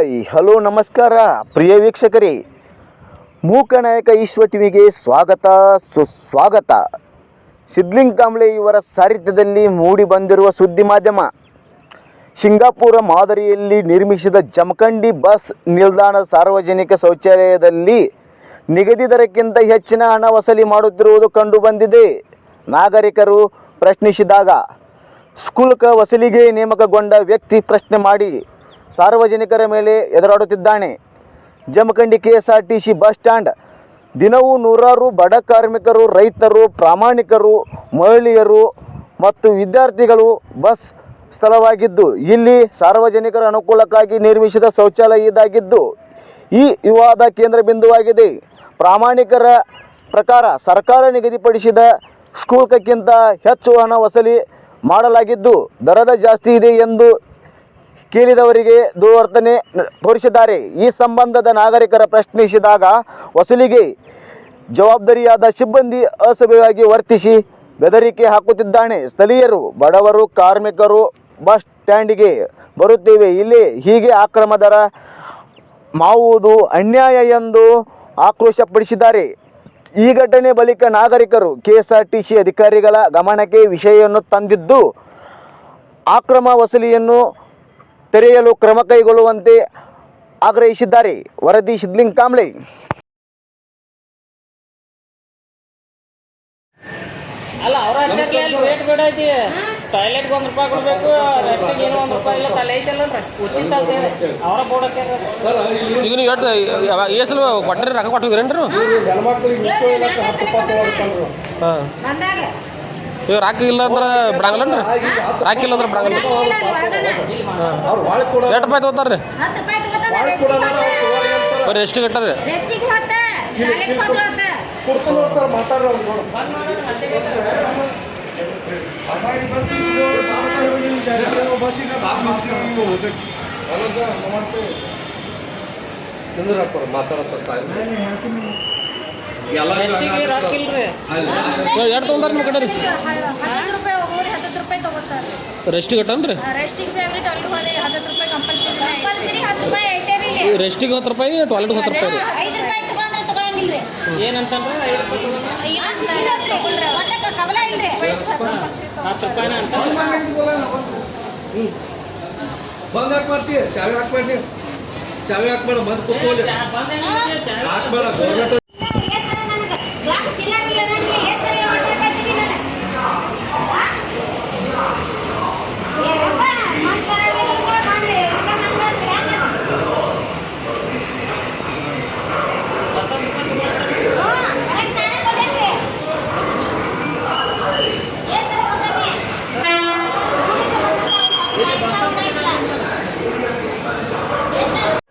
Hi, hello, ನಮಸ್ಕಾರ. ಪ್ರಿಯ ವೀಕ್ಷಕರೇ Mooknayak T ಟಿವಿಗೆ ಸ್ವಾಗತ, ಸುಸ್ವಾಗತ. ಸಿದ್ಲಿಂಗ್ ಕಾಂಬ್ಳೆ ಇವರ ಸಾರಿತ್ಯದಲ್ಲಿ ಮೂಡಿ ಬಂದಿರುವ ಸುದ್ದಿ ಮಾಧ್ಯಮ. ಸಿಂಗಾಪುರ ಮಾದರಿಯಲ್ಲಿ ನಿರ್ಮಿಸಿದ ಜಮಖಂಡಿ ಬಸ್ ನಿಲ್ದಾಣದ ಸಾರ್ವಜನಿಕ ಶೌಚಾಲಯದಲ್ಲಿ ನಿಗದಿ ದರಕ್ಕಿಂತ ಹೆಚ್ಚಿನ ಹಣ ವಸೂಲಿ ಮಾಡುತ್ತಿರುವುದು ಕಂಡುಬಂದಿದೆ. ನಾಗರಿಕರು ಪ್ರಶ್ನಿಸಿದಾಗ, ಸ್ಕೂಲ್ಕ ವಸೂಲಿಗೆ ನೇಮಕಗೊಂಡ ವ್ಯಕ್ತಿ ಪ್ರಶ್ನೆ ಮಾಡಿ ಸಾರ್ವಜನಿಕರ ಮೇಲೆ ಎದುರಾಡುತ್ತಿದ್ದಾನೆ. Jamkhandi K S R T C bus stand. ದಿನವೂ ನೂರಾರು ಬಡ ಕಾರ್ಮಿಕರು, ರೈತರು, ಪ್ರಾಮಾಣಿಕರು, ಮಹಿಳೆಯರು ಮತ್ತು ವಿದ್ಯಾರ್ಥಿಗಳು ಬಸ್ ಸ್ಥಳವಾಗಿದ್ದು, ಇಲ್ಲಿ ಸಾರ್ವಜನಿಕರ ಅನುಕೂಲಕ್ಕಾಗಿ ನಿರ್ಮಿಸಿದ ಶೌಚಾಲಯ ಇದಾಗಿದ್ದು, ಈ ವಿವಾದ ಕೇಂದ್ರ ಬಿಂದುವಾಗಿದೆ. ಪ್ರಾಮಾಣಿಕರ ಪ್ರಕಾರ ಸರ್ಕಾರ ನಿಗದಿಪಡಿಸಿದ ಶುಲ್ಕಕ್ಕಿಂತ ಹೆಚ್ಚು ಹಣ ವಸೂಲಿ ಮಾಡಲಾಗಿದ್ದು, ದರದ ಜಾಸ್ತಿ ಇದೆ ಎಂದು ಕೇಳಿದವರಿಗೆ ದುರ್ವರ್ತನೆ ತೋರಿಸಿದ್ದಾರೆ. ಈ ಸಂಬಂಧದ ನಾಗರಿಕರ ಪ್ರಶ್ನಿಸಿದಾಗ ವಸೂಲಿಗೆ ಜವಾಬ್ದಾರಿಯಾದ ಸಿಬ್ಬಂದಿ ಅಸಭ್ಯವಾಗಿ ವರ್ತಿಸಿ ಬೆದರಿಕೆ ಹಾಕುತ್ತಿದ್ದಾನೆ. ಸ್ಥಳೀಯರು, ಬಡವರು, ಕಾರ್ಮಿಕರು ಬಸ್ ಸ್ಟ್ಯಾಂಡಿಗೆ ಬರುತ್ತೇವೆ. ಇಲ್ಲಿ ಹೀಗೆ ಆಕ್ರಮ ದರ ಮಾವುದು ಅನ್ಯಾಯ ಎಂದು ಆಕ್ರೋಶಪಡಿಸಿದ್ದಾರೆ. ಈ ಘಟನೆ ಬಳಿಕ ನಾಗರಿಕರು, ಕೆಎಸ್ಆರ್ಟಿಸಿ ಅಧಿಕಾರಿಗಳ ಗಮನಕ್ಕೆ ವಿಷಯವನ್ನು ತಂದಿದ್ದು ಆಕ್ರಮ ವಸೂಲಿಯನ್ನು ತೆರೆಯಲು ಕ್ರಮ ಕೈಗೊಳ್ಳುವಂತೆ ಆಗ್ರಹಿಸಿದ್ದಾರೆ ವರದಿ ಸಿದ್ಲಿಂಗ್ ಕಾಂಬ್ಳೆ ಅಲ್ಲ ಅವ್ರ ಹಚ್ಚಾಕ್ಲಿ ರೇಟ್ ಬೇಡ ಐತಿ. ಟಾಯ್ಲೆಟ್ಗೆ ಒಂದು ರೂಪಾಯಿ ಕೊಡ್ಬೇಕು ರೆಸ್ಟಿಗೆ ಏನೋ ಒಂದು ರೂಪಾಯಿ ಇಲ್ಲ ತಲೆ ಐತಲ್ಲ ಉಚಿತ ಅಂತ ಹೇಳಿ. ಅವರ ಬೋರ್ಡ್ ಹಾಕ್ಯಾರ ಈಗ ನೀವು ಎಷ್ಟು ಕೊಟ್ಟರಿ ರೊಕ್ಕ ಕೊಟ್ಟು ಹಾಂ. ಈಗ ರೊಕ್ಕ ಇಲ್ಲ ಅಂದ್ರೆ ಬಿಡಂಗಿಲ್ಲನ್ರಿ ರಾಕಿ ಇಲ್ಲ ಅಂದ್ರೆ ಬಿಡಂಗಿಲ್ಲ ಎಷ್ಟು ರೂಪಾಯಿ ತೊಗೋತಾರ್ರಿ ಬರೀ ಎಷ್ಟು ಕಟ್ಟಾರಿ ರೆಸ್ಟಿಗೆ ಹೋತ ರೆಸ್ಟಿಗೆ ಇಲ್ರಿ ಎಷ್ಟು ತೊಗೊಂತಾರ ನಿಮ್ಮ ಕಡೆ ರೀ ಹತ್ತತ್ತು ರೂಪಾಯಿ ಒಬ್ಬೊಬ್ರಿಗೆ ಹತ್ತತ್ತು ರೂಪಾಯಿ ತಗೋತಾರ ರೆಸ್ಟ್ ಕಟ್ಟನ್ರಿ ರೆಸ್ಟಿಗೆ ಫೇವ್ರೇಟ್ ಅಲ್ಲಿ ಹೋದ್ರೆ ಹತ್ತತ್ತು ರೂಪಾಯಿ ಕಂಪಲ್ಸರಿ ಕಂಪಲ್ಸರಿ ಹತ್ತು ರೂಪಾಯಿ ಐತೆ ರೀ ಇಲ್ಲಿ ರೆಸ್ಟಿಗೆ ಹತ್ತು ರೂಪಾಯಿ ಟಾಯ್ಲೆಟ್ಗೆ ಹತ್ತು ರೂಪಾಯಿ ರೀ ಐದು ರೂಪಾಯಿ ತಗೊಂಡ್ರೆ ತಗೊಳಂಗಿಲ್ರಿ ಏನಂತಂದ್ರೆ ಐದು ರೂಪಾಯಿ ಒಟ್ಟ ಕವಲ ಇಲ್ರಿ ಹತ್ತು ರೂಪಾಯಿನ ಅಂತ ಬಂದ್ ಹಾಕ್ಬಾರ್ತಿ ಚಾವಿ ಹಾಕ್ಬೇಡಿ ಚಾವಿ ಹಾಕ್ಬೇಡ ಬಂದ್ ಕೂತ್ಕೊಳ್ಳಿ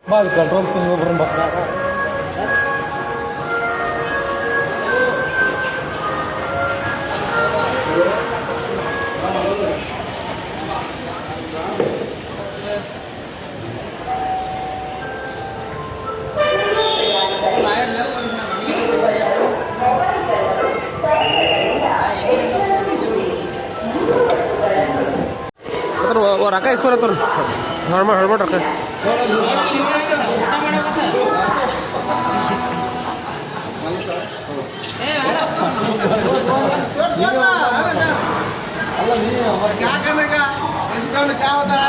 बाल कंट्रोल तुम लोग तो रखा इसको तो नॉर्मल हड़बड़ रखा क्या करने का क्या होता है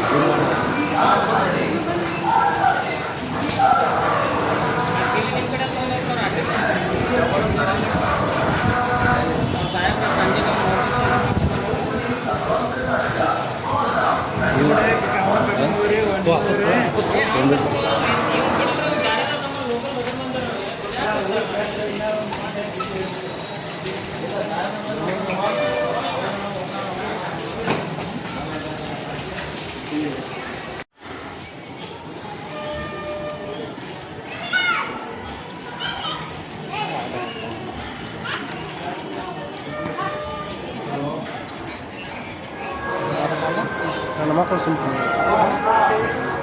Baka something.